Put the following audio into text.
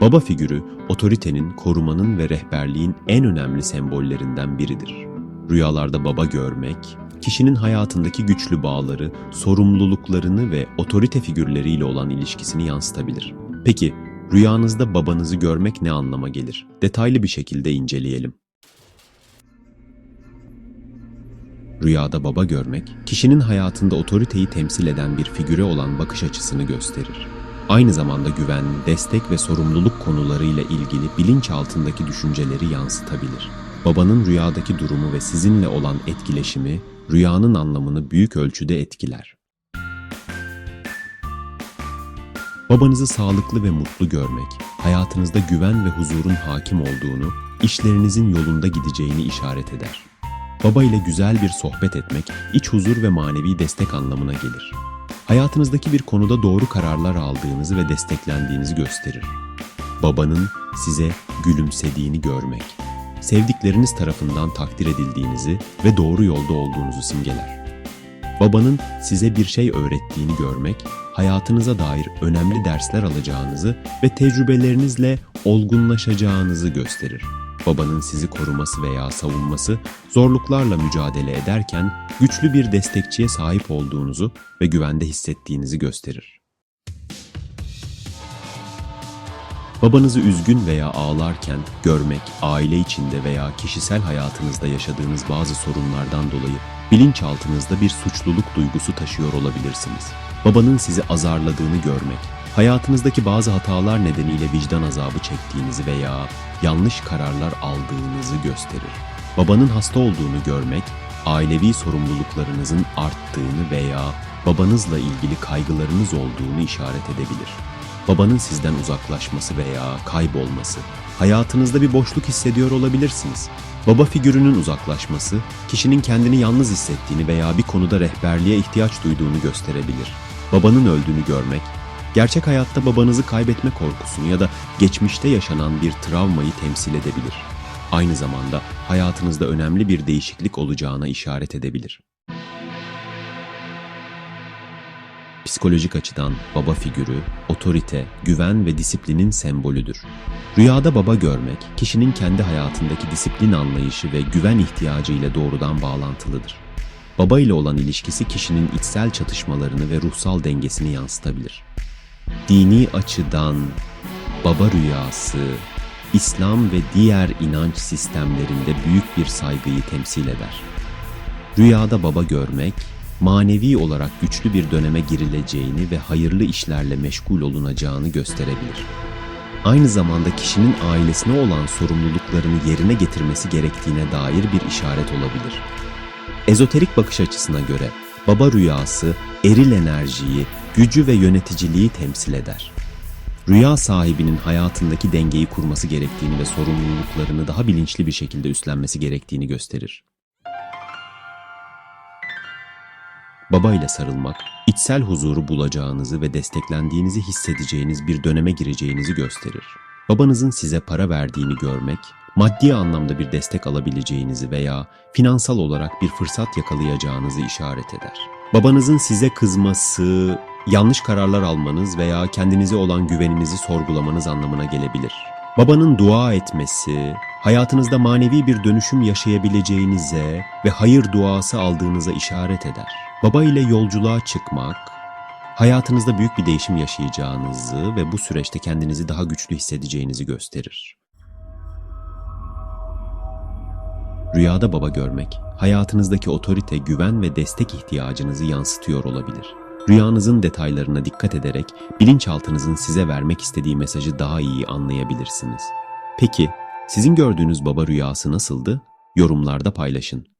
Baba figürü, otoritenin, korumanın ve rehberliğin en önemli sembollerinden biridir. Rüyalarda baba görmek, kişinin hayatındaki güçlü bağları, sorumluluklarını ve otorite figürleriyle olan ilişkisini yansıtabilir. Peki, rüyanızda babanızı görmek ne anlama gelir? Detaylı bir şekilde inceleyelim. Rüyada baba görmek, kişinin hayatında otoriteyi temsil eden bir figüre olan bakış açısını gösterir. Aynı zamanda güven, destek ve sorumluluk konularıyla ilgili bilinçaltındaki düşünceleri yansıtabilir. Babanın rüyadaki durumu ve sizinle olan etkileşimi, rüyanın anlamını büyük ölçüde etkiler. Babanızı sağlıklı ve mutlu görmek, hayatınızda güven ve huzurun hakim olduğunu, işlerinizin yolunda gideceğini işaret eder. Baba ile güzel bir sohbet etmek, iç huzur ve manevi destek anlamına gelir. Hayatınızdaki bir konuda doğru kararlar aldığınızı ve desteklendiğinizi gösterir. Babanın size gülümsediğini görmek, sevdikleriniz tarafından takdir edildiğinizi ve doğru yolda olduğunuzu simgeler. Babanın size bir şey öğrettiğini görmek, hayatınıza dair önemli dersler alacağınızı ve tecrübelerinizle olgunlaşacağınızı gösterir. Babanın sizi koruması veya savunması, zorluklarla mücadele ederken güçlü bir destekçiye sahip olduğunuzu ve güvende hissettiğinizi gösterir. Babanızı üzgün veya ağlarken görmek, aile içinde veya kişisel hayatınızda yaşadığınız bazı sorunlardan dolayı bilinçaltınızda bir suçluluk duygusu taşıyor olabilirsiniz. Babanın sizi azarladığını görmek, hayatınızdaki bazı hatalar nedeniyle vicdan azabı çektiğinizi veya yanlış kararlar aldığınızı gösterir. Babanın hasta olduğunu görmek, ailevi sorumluluklarınızın arttığını veya babanızla ilgili kaygılarınız olduğunu işaret edebilir babanın sizden uzaklaşması veya kaybolması, hayatınızda bir boşluk hissediyor olabilirsiniz. Baba figürünün uzaklaşması, kişinin kendini yalnız hissettiğini veya bir konuda rehberliğe ihtiyaç duyduğunu gösterebilir. Babanın öldüğünü görmek, gerçek hayatta babanızı kaybetme korkusunu ya da geçmişte yaşanan bir travmayı temsil edebilir. Aynı zamanda hayatınızda önemli bir değişiklik olacağına işaret edebilir. Psikolojik açıdan baba figürü, otorite, güven ve disiplinin sembolüdür. Rüyada baba görmek, kişinin kendi hayatındaki disiplin anlayışı ve güven ihtiyacı ile doğrudan bağlantılıdır. Baba ile olan ilişkisi kişinin içsel çatışmalarını ve ruhsal dengesini yansıtabilir. Dini açıdan baba rüyası, İslam ve diğer inanç sistemlerinde büyük bir saygıyı temsil eder. Rüyada baba görmek, manevi olarak güçlü bir döneme girileceğini ve hayırlı işlerle meşgul olunacağını gösterebilir. Aynı zamanda kişinin ailesine olan sorumluluklarını yerine getirmesi gerektiğine dair bir işaret olabilir. Ezoterik bakış açısına göre baba rüyası eril enerjiyi, gücü ve yöneticiliği temsil eder. Rüya sahibinin hayatındaki dengeyi kurması gerektiğini ve sorumluluklarını daha bilinçli bir şekilde üstlenmesi gerektiğini gösterir. Baba ile sarılmak, içsel huzuru bulacağınızı ve desteklendiğinizi hissedeceğiniz bir döneme gireceğinizi gösterir. Babanızın size para verdiğini görmek, maddi anlamda bir destek alabileceğinizi veya finansal olarak bir fırsat yakalayacağınızı işaret eder. Babanızın size kızması, yanlış kararlar almanız veya kendinize olan güveninizi sorgulamanız anlamına gelebilir. Babanın dua etmesi, hayatınızda manevi bir dönüşüm yaşayabileceğinize ve hayır duası aldığınıza işaret eder. Baba ile yolculuğa çıkmak, hayatınızda büyük bir değişim yaşayacağınızı ve bu süreçte kendinizi daha güçlü hissedeceğinizi gösterir. Rüyada baba görmek, hayatınızdaki otorite, güven ve destek ihtiyacınızı yansıtıyor olabilir. Rüyanızın detaylarına dikkat ederek bilinçaltınızın size vermek istediği mesajı daha iyi anlayabilirsiniz. Peki, sizin gördüğünüz baba rüyası nasıldı? Yorumlarda paylaşın.